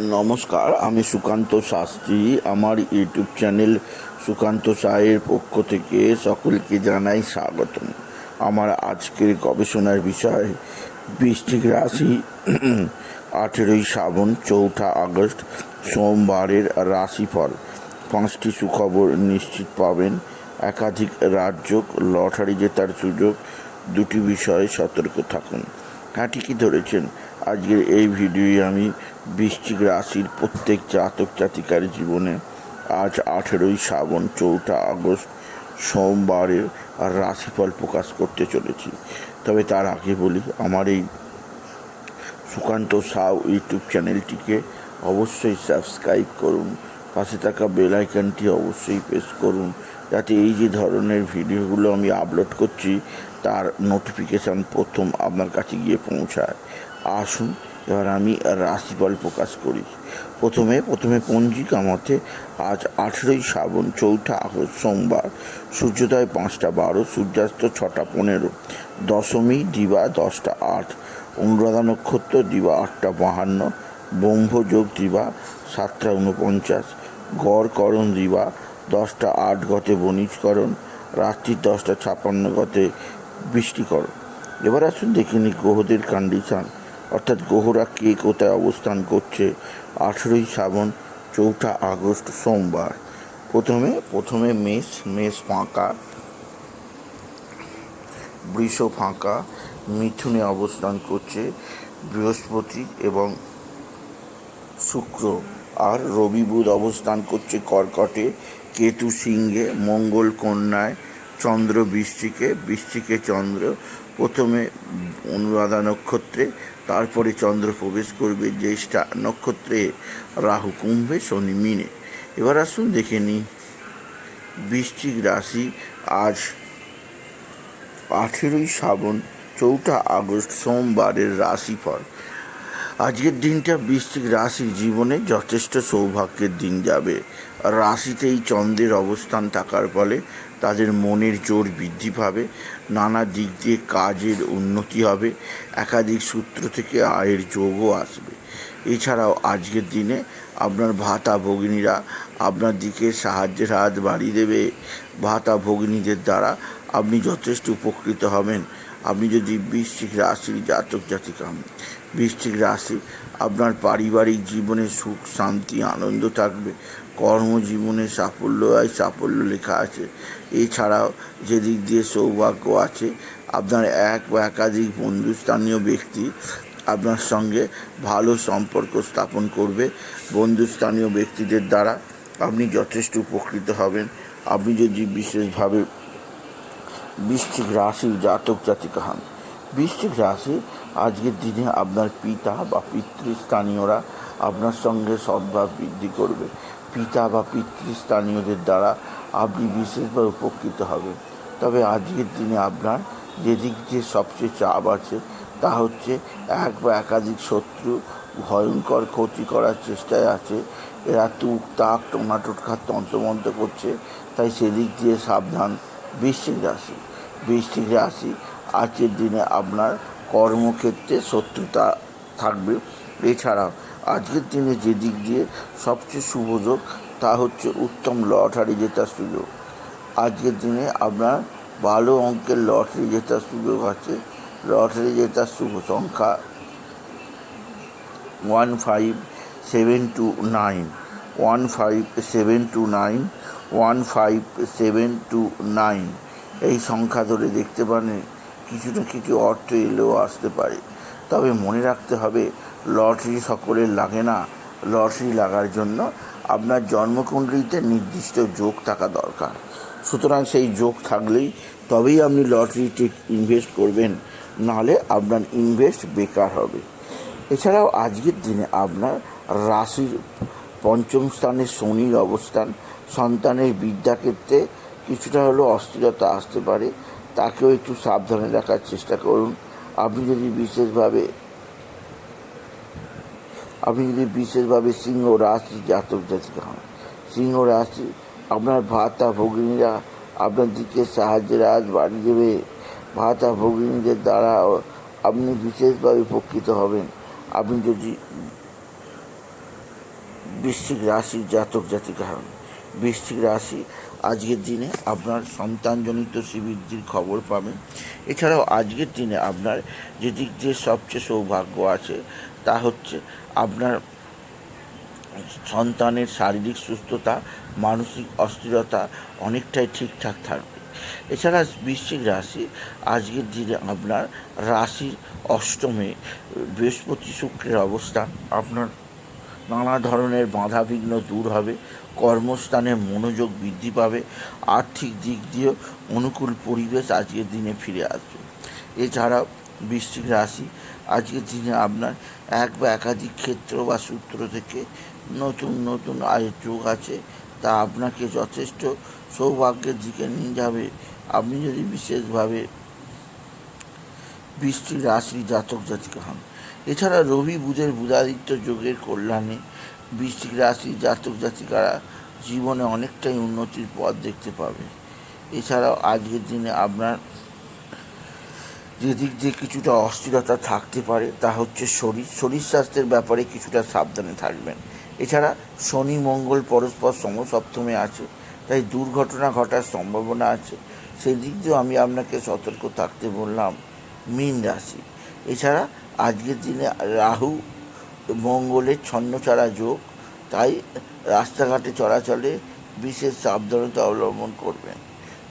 নমস্কার, আমি সুকান্ত শাস্ত্রী। আমার ইউটিউব চ্যানেল সুকান্ত সাহের পক্ষ থেকে সকলকে জানাই স্বাগতম। আমার আজকের গবেষণার বিষয় বৃষ্টিক রাশি, আঠেরোই শ্রাবণ, চৌঠা আগস্ট, সোমবারের রাশিফল। পাঁচটি সুখবর নিশ্চিত পাবেন। একাধিক রাজ্য লটারি জেতার সুযোগ, দুটি বিষয়ে সতর্ক থাকুন। হ্যাঁ ঠিকই ধরেছেন। আজকের এই ভিডিওয়ে আমি বৃশ্চিক রাশির প্রত্যেক জাতক জাতিকার জীবনে আজ আঠেরোই শ্রাবণ চৌঠা আগস্ট সোমবারের রাশিফল প্রকাশ করতে চলেছি। তবে তার আগে বলি, আমার এই সুকান্ত সাউ ইউটিউব চ্যানেলটিকে অবশ্যই সাবস্ক্রাইব করুন, পাশে থাকা বেল আইকনটি অবশ্যই প্রেস করুন যাতে এই যে ধরনের ভিডিওগুলো আমি আপলোড করছি, তার নোটিফিকেশান প্রথম আপনার কাছে গিয়ে পৌঁছায়। আসুন, এবার আমি রাশিফল প্রকাশ করি। প্রথমে প্রথমে পঞ্জিকা মতে আজ আঠেরোই শ্রাবণ, চৌঠা আগস্ট, সোমবার, সূর্যোদয় পাঁচটা বারো, সূর্যাস্ত ছটা পনেরো, দশমী দিবা দশটা আট, অনুরাধা নক্ষত্র দিবা আটটা বাহান্ন, ব্রহ্মযোগ দিবা সাতটা উনপঞ্চাশ গড় করণ দিবা দশটা আট গতে বণিজকরণ, রাত্রি দশটা ছাপান্ন গতে বৃষ্টিকরণ। এবার আসুন দেখে নিই গ্রহদের কন্ডিশন অর্থাৎ গ্রহরা কে কোথায় অবস্থান করছে আঠেরোই শ্রাবণ, চৌঠা আগস্ট, সোমবার। প্রথমে প্রথমে মেষ মেষ ফাঁকা, বৃষ ফাঁকা, মিথুনে অবস্থান করছে বৃহস্পতি এবং শুক্র। আর রবি বুধ অবস্থান করছে কর্কটে কেতু সিংহে মঙ্গল কন্যায় চন্দ্র বৃশ্চিকে বৃষ্টিকে চন্দ্র। প্রথমে অনুরাধা নক্ষত্রে, তারপরে চন্দ্র প্রবেশ করবে জ্যেষ্ঠা নক্ষত্রে রাহু কুম্ভে, শনি মিনে। এবার আসুন দেখে নিই। বৃশ্চিক রাশি আজ আঠেরোই শ্রাবণ, চৌঠা আগস্ট, সোমবারের রাশিফল। আজকের দিনটা বৃশ্চিক রাশির জীবনে যথেষ্ট সৌভাগ্যের দিন যাবে। রাশিতেই চন্দ্রের অবস্থান থাকার ফলে তাদের মনের জোর বৃদ্ধি পাবে, নানা দিক দিয়ে কাজের উন্নতি হবে, একাধিক সূত্র থেকে আয়ের যোগও আসবে। এছাড়াও আজকের দিনে আপনার ভাতা ভগিনীরা আপনার দিকে সাহায্যের হাত বাড়িয়ে দেবে। ভাতা ভগিনীদের দ্বারা আপনি যথেষ্ট উপকৃত হবেন। আপনি যদি বৃশ্চিক রাশির জাতক জাতিকা হন বৃশ্চিক রাশি আপনার পারিবারিক জীবনে সুখ, শান্তি, আনন্দ থাকবে। কর্মজীবনে সাফল্য হয়, সাফল্য লেখা আছে। এছাড়াও যেদিক দিয়ে সৌভাগ্য আছে, আপনার এক বা একাধিক বন্ধুস্থানীয় ব্যক্তি আপনার সঙ্গে ভালো সম্পর্ক স্থাপন করবে। বন্ধুস্থানীয় ব্যক্তিদের দ্বারা আপনি যথেষ্ট উপকৃত হবেন। আপনি যদি বিশেষভাবে বৃশ্চিক রাশির জাতক জাতিকা হন, বৃশ্চিক রাশি আজকের দিনে আপনার পিতা বা পিতৃস্থানীয়রা আপনার সঙ্গে সদ্ভাব বৃদ্ধি করবে। পিতা বা পিতৃস্থানীয়দের দ্বারা আপনি বিশেষভাবে উপকৃত হবেন। তবে আজকের দিনে আপনার যেদিক দিয়ে সবচেয়ে চাপ আছে, তা হচ্ছে এক বা একাধিক শত্রু ভয়ঙ্কর ক্ষতি করার চেষ্টায় আছে। এরা তুক, তাক টোনাটোটকার তন্ত্রমন্ত্র করছে। তাই সেদিক দিয়ে সাবধান। বৃশ্চিক রাশি। বৃশ্চিক রাশি আজকের দিনে আপনার কর্মক্ষেত্রে শত্রুতা থাকবে। এছাড়াও আজকের দিনে যে দিক দিয়ে সবচেয়ে শুভযোগ তা হচ্ছে উত্তম লটারি জেতার সুযোগ। আজকের দিনে আপনার ভালো অঙ্কের লটারি জেতার সুযোগ আছে। লটারি জেতার শুভ সংখ্যা one five seven two nine. One five seven two nine, one five seven two nine. এই সংখ্যা ধরে দেখতে পারেন কিছু না কিছু অর্থ এলেও আসতে পারে। তবে মনে রাখতে হবে, লটারি সকলের লাগে না। লটারি লাগার জন্য আপনার জন্মকুণ্ডলিতে নির্দিষ্ট যোগ থাকা দরকার। সুতরাং সেই যোগ থাকলেই তবেই আপনি লটারিতে ইনভেস্ট করবেন, নাহলে আপনার ইনভেস্ট বেকার হবে। এছাড়াও আজকের দিনে আপনার রাশির পঞ্চম স্থানে শনির অবস্থান, সন্তানের বিদ্যাক্ষেত্রে কিছুটা হলেও অস্থিরতা আসতে পারে, তাকেও একটু সাবধানে রাখার চেষ্টা করুন। আপনি যদি বিশেষভাবে, আপনি যদি বিশেষভাবে সিংহ রাশি জাতক জাতিকা হন, সিংহ রাশি আপনার ভাতা ভগিনীরা আপনার দিকে সাহায্যের হাত বাড়িয়ে দেবে। ভাতা ভগিনীদের দ্বারা আপনি বিশেষভাবে উপকৃত হবেন। আপনি যদি বৃশ্চিক রাশির জাতক জাতিকা হন, বৃশ্চিক রাশি আজকের দিনে আপনার সন্তানজনিত শ্রীবৃদ্ধির খবর পাবেন। এছাড়াও আজকের দিনে আপনার যে দিক দিয়ে সবচেয়ে সৌভাগ্য আছে, তা হচ্ছে আপনার সন্তানের শারীরিক সুস্থতা, মানসিক অস্থিরতা অনেকটাই ঠিকঠাক থাকবে। এছাড়া বৃশ্চিক রাশি আজকের দিনে আপনার রাশির অষ্টমে বৃহস্পতি শুক্রের অবস্থান আপনার নানা ধরনের বাধাবিঘ্ন দূর হবে, কর্মস্থানে মনোযোগ বৃদ্ধি পাবে, আর্থিক দিক দিয়েও অনুকূল পরিবেশ আজকের দিনে ফিরে আসবে। এছাড়াও বৃশ্চিক রাশি, আজকের দিনে আপনার এক বা একাধিক ক্ষেত্র বা সূত্র থেকে নতুন নতুন আয়ের যোগ আছে, তা আপনাকে যথেষ্ট সৌভাগ্যের দিকে নিয়ে যাবে। আপনি যদি বিশেষভাবে বৃষ্টির রাশি জাতক জাতিকা হন এছাড়া রবি বুধের বুধাদিত্য যোগের কল্যাণে বৃশ্চিক রাশি, জাতক জাতিকারা জীবনে অনেকটাই উন্নতির পথ দেখতে পাবে। এছাড়াও আজকের দিনে আপনার যে দিক দিয়ে কিছুটা অস্থিরতা থাকতে পারে, তা হচ্ছে শরীর। শরীর স্বাস্থ্যের ব্যাপারে কিছুটা সাবধানে থাকবেন। এছাড়া শনি, মঙ্গল পরস্পর সমসপ্তমে আছে, তাই দুর্ঘটনা ঘটার সম্ভাবনা আছে। সেই দিক দিয়েও আমি আপনাকে সতর্ক থাকতে বললাম, মীন রাশি। এছাড়া আজকের দিনে রাহু মঙ্গলের ছন্নছাড়া যোগ, তাই রাস্তাঘাটে চলাচলে বিশেষ সাবধানতা অবলম্বন করবেন।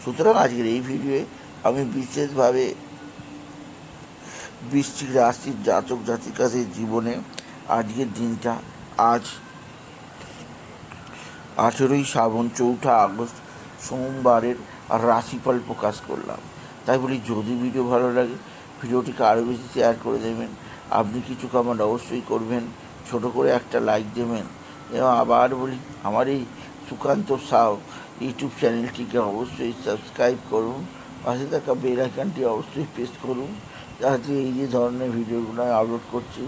সুতরাং আজকের এই ভিডিওয়ে আমি বিশেষভাবে বৃশ্চিক রাশির জাতক জাতিকাদের জীবনে আজকের দিনটা আজ আঠেরোই শ্রাবণ চৌঠা আগস্ট সোমবারের রাশিফল প্রকাশ করলাম। তাই বলি, যদি ভিডিও ভালো লাগে ভিডিওটিকে আরও বেশি শেয়ার করে দেবেন। আপনি কিছু কমেন্ট অবশ্যই করবেন। ছোট করে একটা লাইক দেবেন। এবং আবার বলি, আমার এই সুকান্ত সাউ ইউটিউব চ্যানেলটিকে অবশ্যই সাবস্ক্রাইব করুন। পাশে থাকা বেল অবশ্যই প্রেস করুন। যাতে এই যে ধরনের ভিডিওগুলো আমি আপলোড করছি,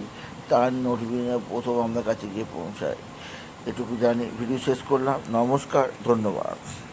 তার নোটিফিকেশন প্রথম আপনার কাছে গিয়ে পৌঁছায়। এটুকু জানি ভিডিও শেষ করলাম। নমস্কার, ধন্যবাদ।